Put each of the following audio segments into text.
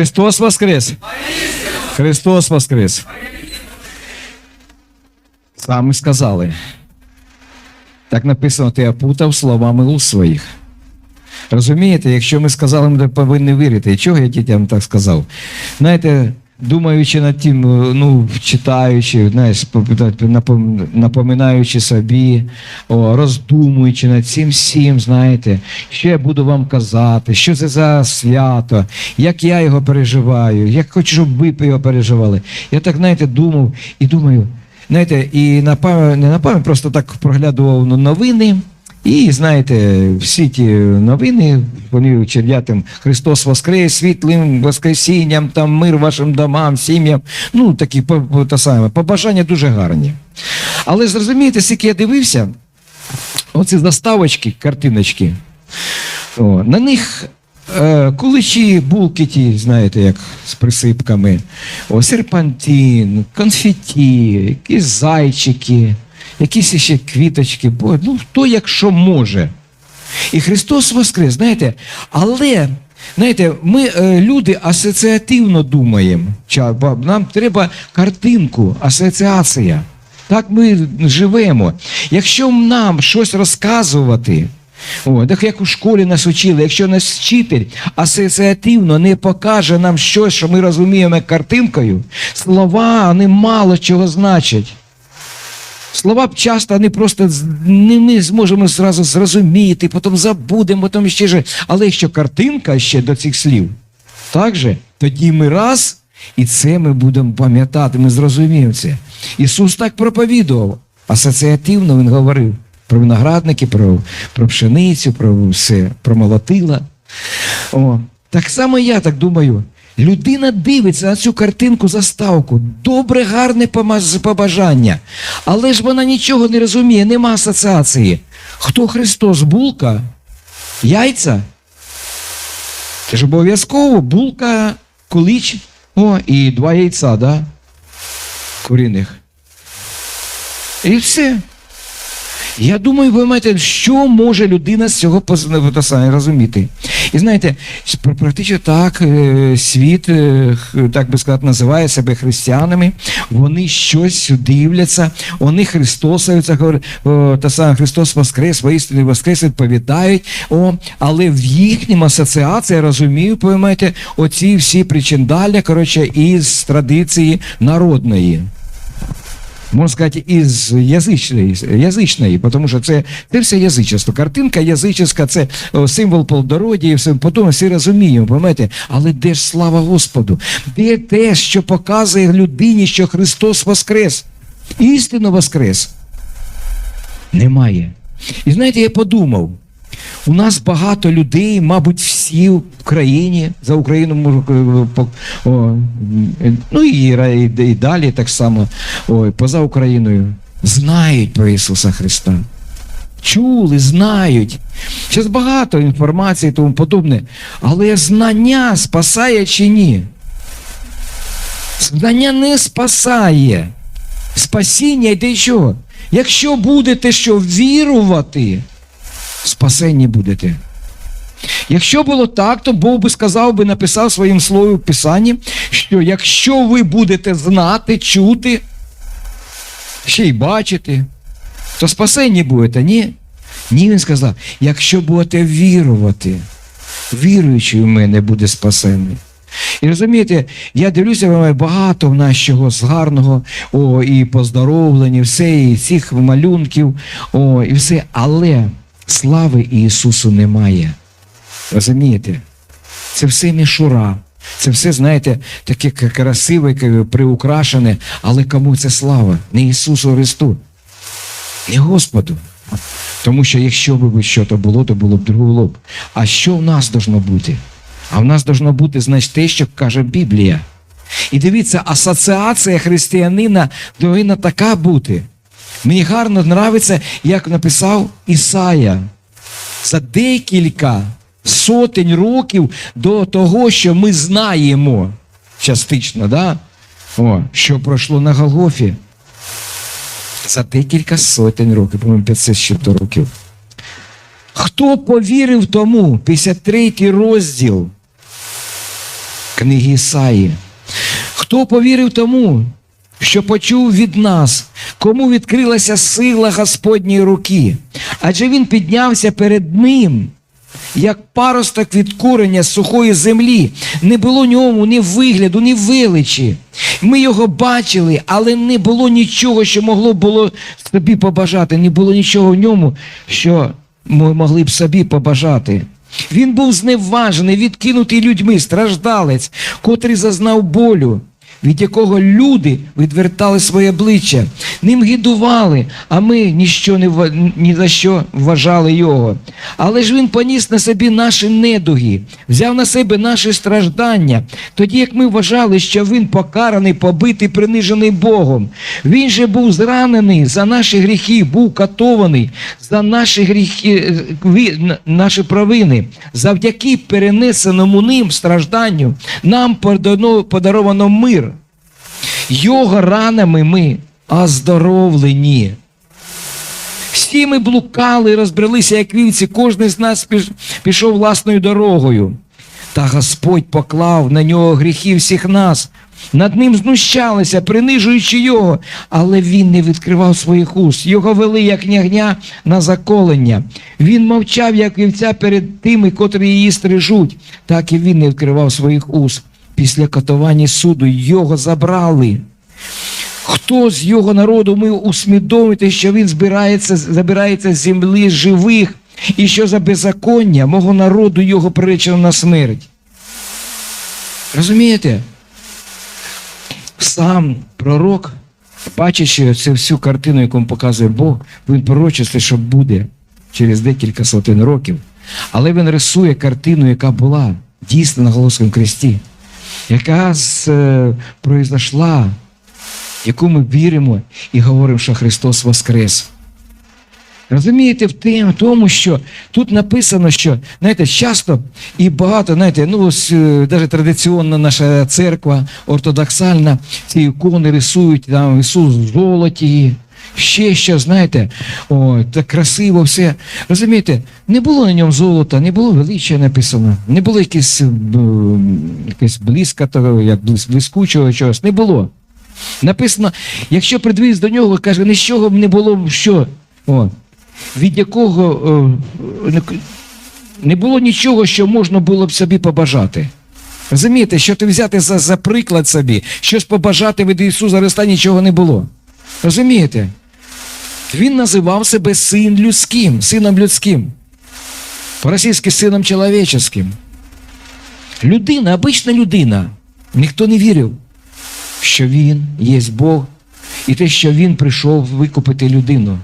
Христос Воскрес! Христос Воскрес! Саме сказали. Так написано, ти опутав словами у своїх. Розумієте, якщо ми сказали, ми повинні вірити. І чого я дітям так сказав? Знаєте, думаючи над тим, ну, читаючи, знаєш, напом- напоминаючи собі, о, роздумуючи над цим всім, знаєте, що я буду вам казати, що це за свято, як я його переживаю, як хочу, щоб ви його переживали. Я так, знаєте, думав і думаю, знаєте, і на пам'ять, не на пам'ять, просто так проглядував новини. І знаєте, всі ті новини, вони черв'ятим Христос Воскрес, світлим Воскресінням, там мир вашим домам, сім'ям. Ну, такі по- саме, побажання дуже гарні. Але зрозумієте, скільки я дивився, оці заставочки, картиночки, о, на них е, куличі, булки ті, знаєте, як з присипками, о, серпантин, конфеті, якісь зайчики, якісь ще квіточки, ну хто як що може. І Христос Воскрес, знаєте, але. Знаєте, ми е, люди асоціативно думаємо. Нам треба картинку, асоціація. Так ми живемо. Якщо нам щось розказувати, о, так як у школі нас учили, якщо нас вчитель асоціативно не покаже нам щось, що ми розуміємо картинкою, слова вони мало чого значать. Слова б часто вони просто не ми зможемо зразу зрозуміти, потім забудемо, потім ще ж. Але якщо картинка ще до цих слів, так же, тоді ми раз, і це ми будемо пам'ятати, ми зрозуміємо це. Ісус так проповідував. Асоціативно Він говорив про виноградники, про, про пшеницю, про все, про молотила. О, так само я так думаю. Людина дивиться на цю картинку заставку, добре, гарне побажання, але ж вона нічого не розуміє, нема асоціації. Хто Христос? Булка? Яйця? Це ж обов'язково булка, кулич, о, і два яйця, да? Куріних. І все. Я думаю, ви маєте, що може людина з цього поз- розуміти. І знаєте, практично так е, світ, е, так би сказати, називає себе християнами. Вони щось дивляться, вони говорять, та саме Христос Воскрес, воістину Воскрес відповідають. О, але в їхнім асоціації, я розумію, поймаєте, оці всі причиндалі, коротше, із традиції народної можна сказати, із язичної, язичної, тому що це, це все язичество. Картинка язичеська, це символ полдороді і все потім всі розуміємо, пам'ятаєте? Але де ж слава Господу? Де те, що показує людині, що Христос Воскрес? Істинно Воскрес? Немає. І знаєте, я подумав, у нас багато людей, мабуть, всі в країні, за Україну е, о, ну і, і, і далі так само, ой, поза Україною, знають про Ісуса Христа. Чули, знають. Зараз багато інформації і тому подобне. Але знання спасає чи ні? Знання не спасає. Спасіння йде що? Якщо будете що вірувати, спасенні будете. Якщо було так, то Бог би сказав би, написав своїм словом в Писанні, що якщо ви будете знати, чути, ще й бачити, то спасенні будете, ні? Ні, він сказав, якщо будете вірувати, віруючий в мене буде спасенний. І розумієте, я дивлюся, ви багато в нас чого з гарного, о, і поздоровлені, все, і цих малюнків, о, і все. Але слави Ісусу немає. Розумієте? Це все мішура. Це все, знаєте, таке красиве, приукрашене, але кому це слава? Не Ісусу Христу, не Господу. Тому що якщо б що то було, то було б другого б. А що в нас должно бути? А в нас должно бути, значить, те, що каже Біблія. І дивіться, асоціація християнина повинна така бути. Мені гарно нравиться, як написав Ісая. За декілька сотень років до того, що ми знаємо частично, да? О, що пройшло на Голгофі. За декілька сотень років, по-моєму, 500 ще років. Хто повірив тому? 53 розділ. книги Ісаї. Хто повірив тому, що почув від нас, кому відкрилася сила Господньої руки? Адже він піднявся перед ним, як паросток від курення сухої землі. Не було ньому ні вигляду, ні величі. Ми його бачили, але не було нічого, що могло було собі побажати. Не було нічого в ньому, що ми могли б собі побажати. Він був зневажений, відкинутий людьми, страждалець, котрий зазнав болю, від якого люди відвертали своє обличчя, ним гидували, а ми ніщо не, ні за що вважали його. Але ж він поніс на собі наші недуги, взяв на себе наші страждання, тоді як ми вважали, що він покараний, побитий, принижений Богом. Він же був зранений за наші гріхи, був катований за наші гріхи, е, наші провини. Завдяки перенесеному ним стражданню нам подаровано мир. Його ранами ми оздоровлені. Всі ми блукали, розбрелися, як вівці, кожен з нас пішов власною дорогою. Та Господь поклав на нього гріхи всіх нас. Над ним знущалися, принижуючи його, але він не відкривав своїх уст. Його вели, як нягня на заколення. Він мовчав, як вівця перед тими, котрі її стрижуть, так і він не відкривав своїх уст. Після катування суду його забрали. Хто з його народу ми усвідомити, що він збирається, забирається з землі живих, і що за беззаконня мого народу його приречено на смерть? Розумієте? Сам пророк, бачачи цю всю картину, яку показує Бог, він пророчиться, що буде через декілька сотень років. Але він рисує картину, яка була дійсно на Голосовому кресті, яка з, е, произошла яку ми віримо і говоримо, що Христос Воскрес. Розумієте, в тому, що тут написано, що знаєте, часто і багато, знаєте, ну ось навіть традиційна наша церква ортодоксальна, ці ікони рисують там Ісус в золоті, ще що, знаєте, о, так красиво все. Розумієте, не було на ньому золота, не було величия написано, не було якесь, близька, того, як блискучого чогось, не було. Написано, якщо придивись до нього, каже, нічого б не було що. О, від якого е, не- не було нічого, що можна було б собі побажати. Розумієте, що ти взяти за, за приклад собі, щось побажати від Ісуса Христа нічого не було. Розумієте? Він називав себе син людським, сином людським. По-російськи сином чоловіческим. Людина, обична людина. Ніхто не вірив, що він є Бог, і те, що він прийшов викупити людину.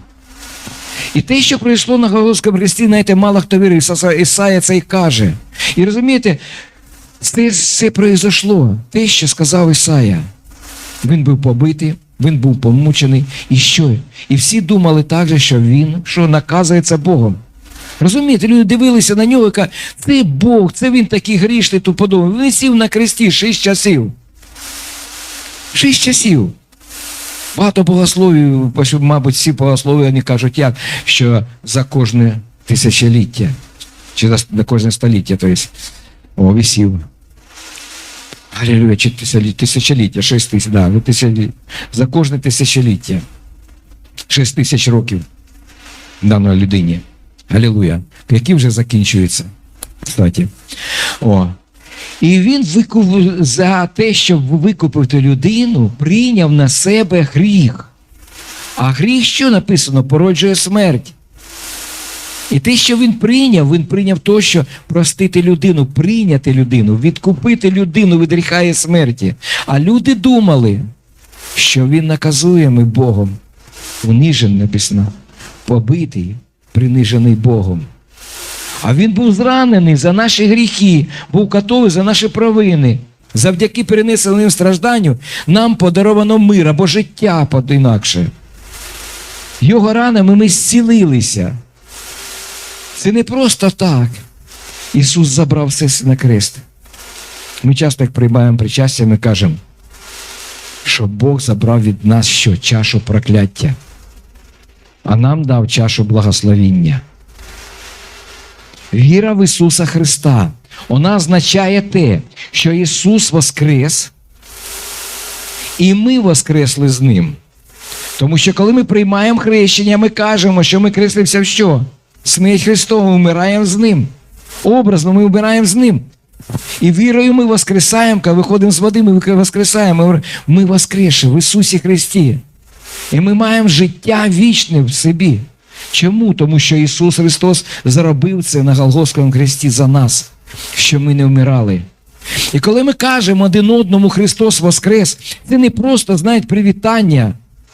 І те, що прийшло на Голгофському хресті, знаєте, мало хто вірив, Іса- Ісая це й каже. І розумієте, це все произошло, те, що сказав Ісая. Він був побитий, він був помучений. І що? І всі думали так же, що він що наказується Богом. Розумієте, люди дивилися на нього і кажуть, це Бог, це він такий грішний, тут подумав. Він сів на кресті шість часів. Шість часів. Багато богословів, мабуть, всі богослови вони кажуть, як, що за кожне тисячоліття, чи за кожне століття, тобто, о, висів. Алілюя, чи тисячоліття, шість тисяч, да, ну, тисячоліття. за кожне тисячоліття. Шість тисяч років даної людині. Алілуя. Які вже закінчуються. Кстати. О. І він викуп... за те, щоб викупити людину, прийняв на себе гріх. А гріх, що написано, породжує смерть. І те, що він прийняв, він прийняв то, що простити людину, прийняти людину, відкупити людину від гріха і смерті. А люди думали, що він наказуємий Богом. Уніжений написано, побитий, принижений Богом. А він був зранений за наші гріхи, був катовий за наші провини. Завдяки перенесеним стражданню нам подаровано мир або життя інакше. Його ранами ми зцілилися. Це не просто так. Ісус забрав все на крест. Ми часто, як приймаємо причастя, ми кажемо, що Бог забрав від нас що? Чашу прокляття, а нам дав чашу благословіння. Віра в Ісуса Христа Вона означає те, що Ісус воскрес, і ми воскресли з Ним. Тому що коли ми приймаємо хрещення, ми кажемо, що ми креслимося в що? Смерть Христову, вмираємо з Ним. Образно ми вмираємо з Ним. І вірою ми воскресаємо, коли виходимо з води, ми воскресаємо. Ми- воскресші в Ісусі Христі. І ми маємо життя вічне в собі. Чому? Тому що Ісус Христос заробив це на Голгофському хресті за нас, що ми не вмирали. І коли ми кажемо один одному Христос Воскрес, це не просто, знаєте, привітання,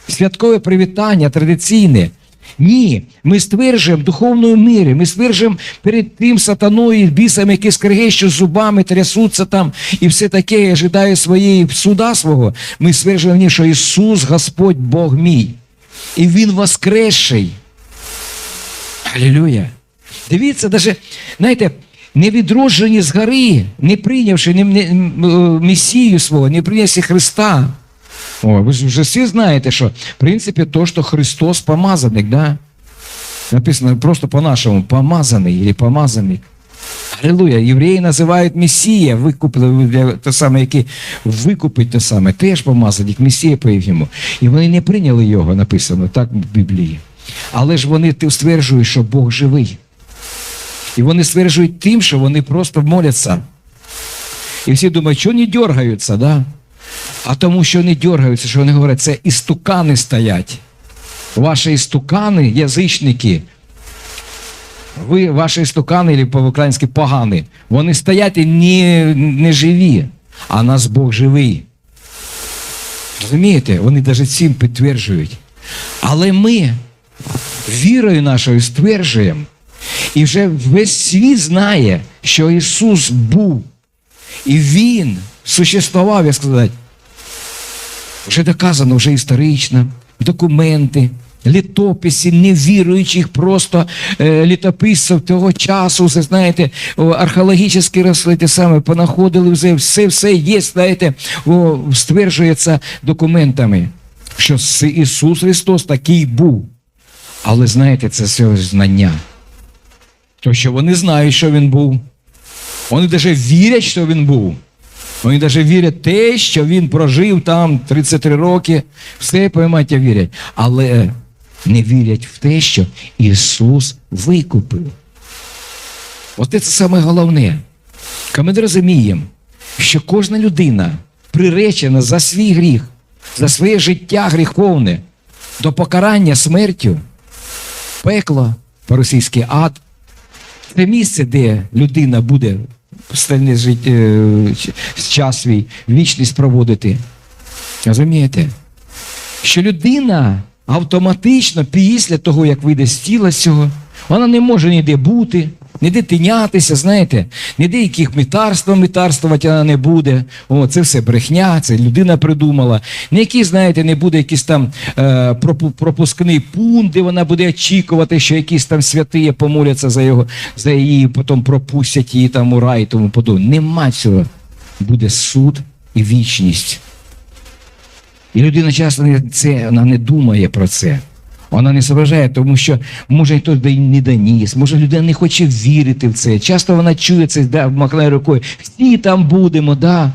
святкове привітання традиційне. Ні, ми стверджуємо в духовному мірі, ми стверджуємо перед тим сатаною і бісами, які скрегещуть зубами, трясуться там і все таке, і ожидає своєї суда свого. Ми стверджуємо, що Ісус Господь Бог мій. І Він воскресший. Алілюя. Дивіться, даже, знаєте, не відроджені з гори, не прийнявши не, не, е, Месію свого, не прийнявши Христа. О, ви ж вже всі знаєте, що в принципі то, що Христос помазаник, да? Написано просто по-нашому, помазаний или помазаник. Аллилуйя. Євреї називають Месія, викупили те саме, який викупить те саме, теж помазаник, Месія по їхньому. І вони не прийняли його, написано так в Біблії. Але ж вони стверджують, що Бог живий. І вони стверджують тим, що вони просто моляться. І всі думають, що не дергаються, да? А тому, що не дергаються, що вони говорять, це істукани стоять. Ваші істукани, язичники, ви, ваші істукани, або по-українськи погані, вони стоять і не, не живі, а нас Бог живий. Розумієте? Вони навіть цим підтверджують. Але ми вірою нашою стверджуємо, і вже весь світ знає, що Ісус був, і Він существував, як сказати, вже доказано, вже історично, документи, літописи невіруючих просто е, літописців того часу, все, знаєте, археологічні росли саме, понаходили вже, все, все є, знаєте, о, стверджується документами, що Ісус Христос такий був. Але знаєте, це все знання. Тому що вони знають, що Він був. Вони навіть вірять, що він був. Вони навіть вірять те, що він прожив там 33 роки. Все, поймайте, вірять. Але не вірять в те, що Ісус викупив. От це саме головне. Ми розуміємо, що кожна людина приречена за свій гріх, за своє життя гріховне до покарання смертю, пекло, по-російськи ад, це місце, де людина буде остальне життя, е, час свій, вічність проводити. Розумієте? Що людина автоматично після того, як вийде з тіла цього, вона не може ніде бути, ніде тинятися, знаєте, ніде яких митарства митарствувати вона не буде. О, це все брехня, це людина придумала. Ніякий, знаєте, не буде якийсь там е, пропускний пункт, де вона буде очікувати, що якісь там святиє помоляться за його, за її, потім пропустять її там у рай і тому подобне. Нема цього. Буде суд і вічність. І людина часто не, це, вона не думає про це. Вона не соображає, тому що може хтось не доніс, може людина не хоче вірити в це. Часто вона чує це, да, махає рукою. Всі там будемо, да.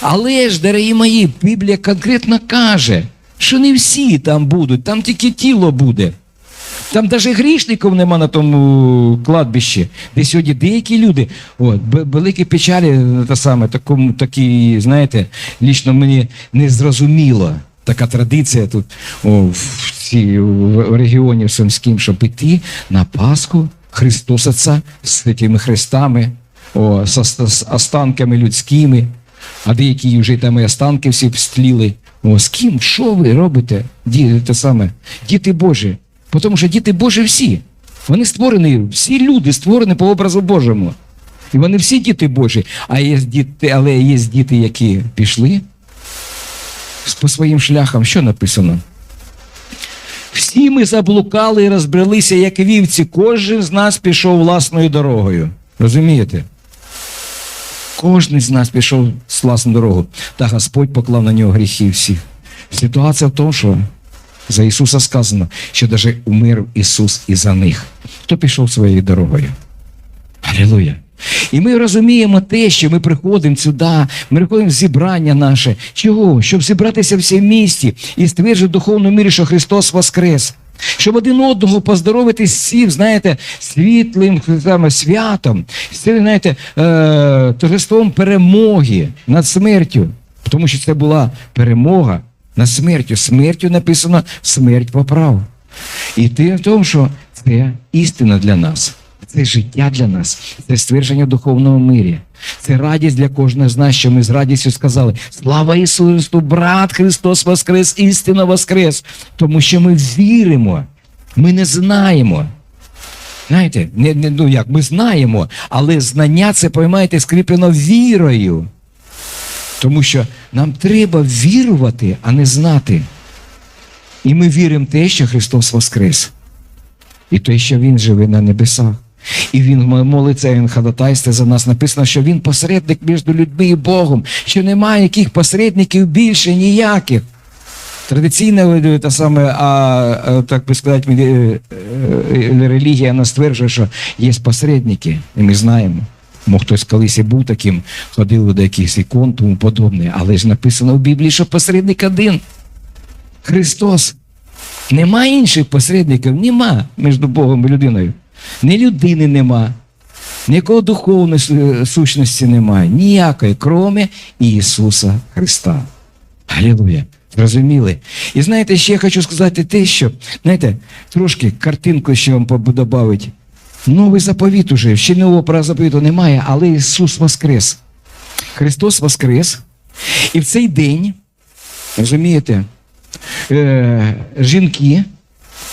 Але ж, дорогі мої, Біблія конкретно каже, що не всі там будуть, там тільки тіло буде. Там навіть грішників нема на тому кладбищі, де сьогодні деякі люди, от, великі печалі, е, те саме, такому, такі, знаєте, лічно мені не зрозуміло. Така традиція тут о, в, цій, в регіоні Сумським, щоб іти на Пасху Христосаця з цими хрестами, о, з, з останками людськими, а деякі вже там і останки всі встліли. О, з ким? Що ви робите? Ді, те саме, діти Божі. Тому що діти Божі всі. Вони створені, всі люди створені по образу Божому. І вони всі діти Божі. А є діти, але є діти, які пішли по своїм шляхам. Що написано? Всі ми заблукали і розбрелися, як вівці. Кожен з нас пішов власною дорогою. Розумієте? Кожен з нас пішов з власну дорогу. Та Господь поклав на нього гріхи всіх. Ситуація в тому, що за Ісуса сказано, що навіть умер Ісус і за них. Хто пішов своєю дорогою? Алілуя. І ми розуміємо те, що ми приходимо сюди, ми приходимо в зібрання наше. Чого? Щоб зібратися в місті і стверджувати в духовному мірі, що Христос Воскрес. Щоб один одного поздоровити всіх, знаєте, світлим саме, святом, цим, знаєте, е, торжеством перемоги над смертю. Тому що це була перемога над смертю. Смертю написано смерть поправ. І ти в тому, що це істина для нас, це життя для нас, це ствердження в духовному мирі. Це радість для кожного з нас, що ми з радістю сказали: Слава Ісусу брат Христос Воскрес, істина Воскрес. Тому що ми віримо, ми не знаємо. Знаєте, не, не, ну як, ми знаємо, але знання це, поймаєте, скріплено вірою. Тому що нам треба вірувати, а не знати. І ми віримо в те, що Христос Воскрес. І те, що Він живе на небесах. І Він молиться, Він ходатайствує за нас. Написано, що Він посередник між людьми і Богом, що немає яких посередників більше ніяких. Традиційна та саме, а, а, так би сказати, е, е, релігія нас стверджує, що є посередники, і ми знаємо. Мо хтось колись і був таким, ходив до якихось ікон, тому подобне. Але ж написано в Біблії, що посередник один. Христос. Нема інших посередників, нема між Богом і людиною. Ні людини нема, ніякого духовної сущності немає, ніякої, кроме Ісуса Христа. Алілуя. Зрозуміли? І знаєте, ще я хочу сказати те, що, знаєте, трошки картинку ще вам додати. Новий заповіт уже, ще нового про заповіту немає, але Ісус Воскрес. Христос Воскрес. І в цей день, розумієте, е, жінки,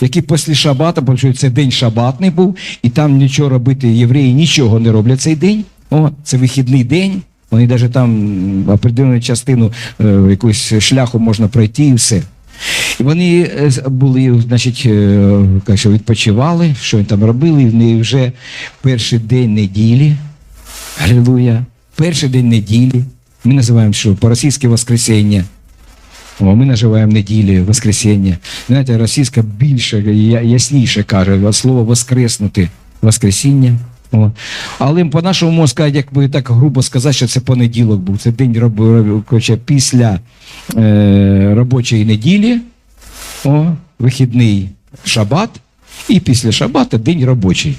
які після шабата, бо що це день шабатний був, і там нічого робити євреї нічого не роблять цей день. О, це вихідний день. Вони навіть там определену частину е, якусь шляху можна пройти і все. І вони е, були, значить, е, що, відпочивали, що вони там робили, і вже перший день неділі. Алілуя. Перший день неділі. Ми називаємо що? По-російськи Воскресіння. Ми називаємо неділі, Воскресіння. Знаєте, російська більше, ясніше каже, слово воскреснути, Воскресіння. О. Але по-нашому можна сказати, як би так грубо сказати, що це понеділок був. Це день роб- коротше, після е, робочої неділі, о, вихідний шабат, і після шабата день робочий.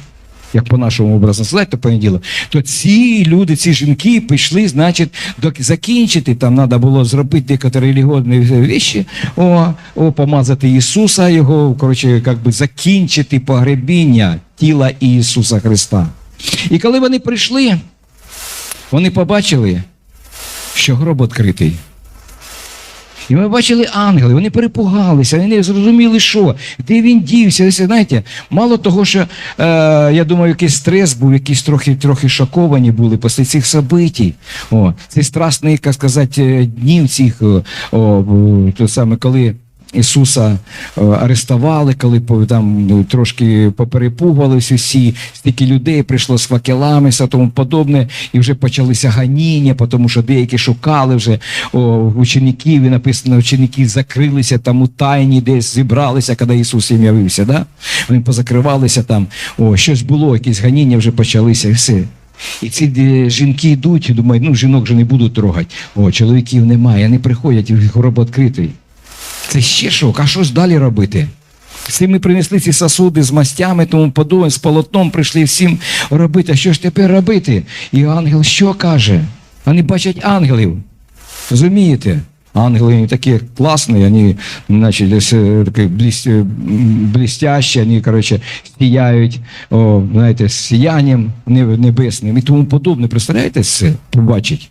Як по-нашому образно сказати, то понеділок. То ці люди, ці жінки пішли, значить, до, закінчити, там треба було зробити деякі релігіозні речі, о, о, помазати Ісуса, його, коротше, як би закінчити погребіння тіла Ісуса Христа. І коли вони прийшли, вони побачили, що гроб відкритий. І ми бачили ангели, вони перепугалися, вони не зрозуміли, що, де він дівся. Знаєте, мало того, що е, я думаю, якийсь стрес був, якісь трохи, трохи шоковані були після цих событий. О, цей страстний, як сказати, е, днів цих, о, о, то саме, коли. Ісуса е, арестували, коли там ну, трошки поперепугувались усі, стільки людей прийшло з факелами і тому подобне, і вже почалися ганіння, тому що деякі шукали вже о, учеників, і написано, ученики закрилися там у тайні, десь зібралися, коли Ісус їм явився. Да? Вони позакривалися там, о, щось було, якісь ганіння вже почалися, і все. І ці е, жінки йдуть і думають, ну жінок вже не будуть трогати. О, чоловіків немає, вони приходять, відкритий. Це ще шок, а що ж далі робити? Всі ми принесли ці сосуди з мастями, тому подумаємо, з полотном прийшли всім робити. А що ж тепер робити? І ангел що каже? Вони бачать ангелів. Розумієте? Ангели такі класні, вони, значить, е, такі е, блістящі, вони, коротше, сіяють, о, знаєте, сіянням небесним і тому подобне. Представляєте це? Побачить.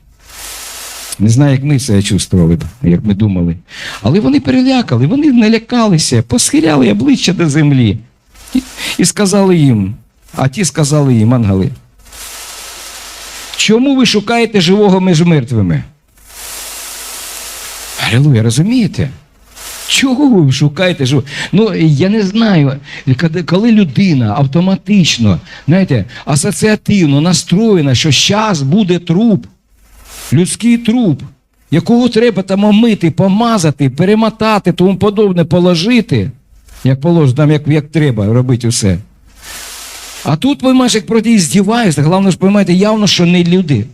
Не знаю, як ми себе чувствували як ми думали. Але вони перелякали, вони налякалися, посхиляли обличчя до землі і, і сказали їм, а ті сказали їм, ангели. Чому ви шукаєте живого між мертвими? Алілуя, розумієте? Чого ви шукаєте живого? Ну, я не знаю, коли людина автоматично, знаєте, асоціативно настроєна, що зараз буде труп, людський труп, якого треба там омити, помазати, перемотати, тому подобне, положити, як положено, там, як, як треба робити усе. А тут ви майже як проти здіваєтеся. Головне ж поймаєте явно, що не люди,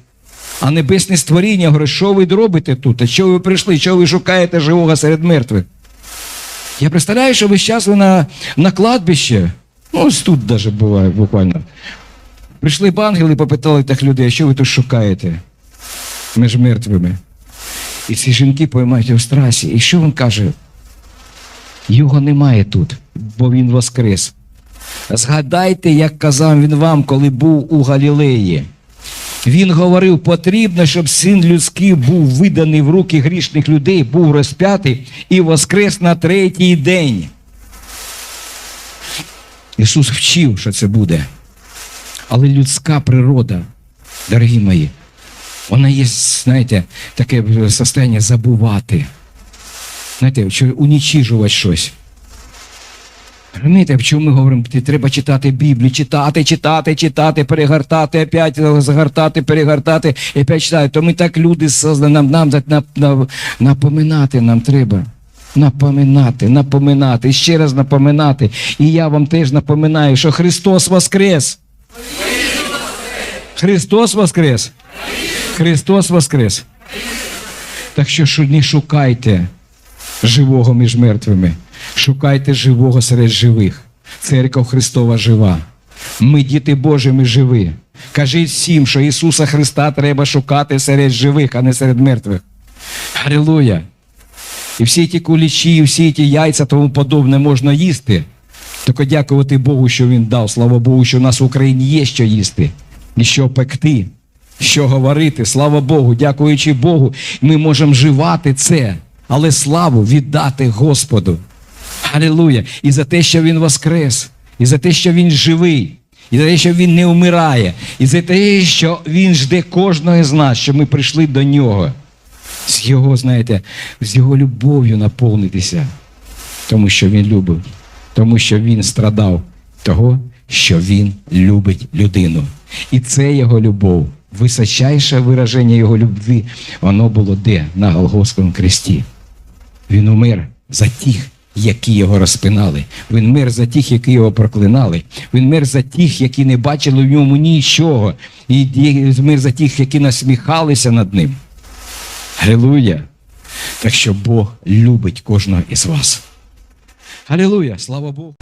а небесне створіння. Говорить, що ви робите тут? А що ви прийшли? Що ви шукаєте живого серед мертвих? Я представляю, що ви на, на кладбище, ну ось тут навіть буває буквально. Прийшли б ангели і попитали тих людей, а що ви тут шукаєте між мертвими? І ці жінки поймають його в страсі. І що він каже? Його немає тут, бо він воскрес. Згадайте, як казав він вам, коли був у Галілеї. Він говорив, потрібно, щоб син людський був виданий в руки грішних людей, був розп'ятий і воскрес на третій день. Ісус вчив, що це буде. Але людська природа, дорогі мої, вона є, знаєте, таке состояння забувати. Знаєте, унічижувати щось. Розумієте, в чому ми говоримо? Треба читати Біблію, читати, читати, читати, перегортати, опять загортати, перегортати, і опять читати. То ми так люди нам, нам нап- напоминати нам треба. Напоминати, напоминати, ще раз напоминати. І я вам теж напоминаю, що Христос Воскрес. Христос Воскрес. Христос Воскрес. Так що не шукайте живого між мертвими. Шукайте живого серед живих. Церква Христова жива. Ми, діти Божі, ми живі. Кажіть всім, що Ісуса Христа треба шукати серед живих, а не серед мертвих. Алілуя! І всі ті кулічі, і всі ті яйця тому подобне можна їсти. Тільки дякувати Богу, що Він дав. Слава Богу, що в нас в Україні є що їсти, і що пекти, що говорити. Слава Богу, дякуючи Богу, ми можемо вживати це, але славу віддати Господу. Алілуя! І за те, що Він воскрес, і за те, що Він живий, і за те, що Він не вмирає, і за те, що Він жде кожного з нас, що ми прийшли до Нього. З Його, знаєте, з Його любов'ю наповнитися. Тому що Він любив, тому що Він страдав того, що Він любить людину. І це Його любов, височайше вираження Його любві, воно було де? На Голгофському кресті. Він умер за тих, які його розпинали. Він мер за тих, які його проклинали. Він мер за тих, які не бачили в ньому нічого. І мир за тих, які насміхалися над ним. Алілуя! Так що Бог любить кожного із вас. Алілуя! Слава Богу!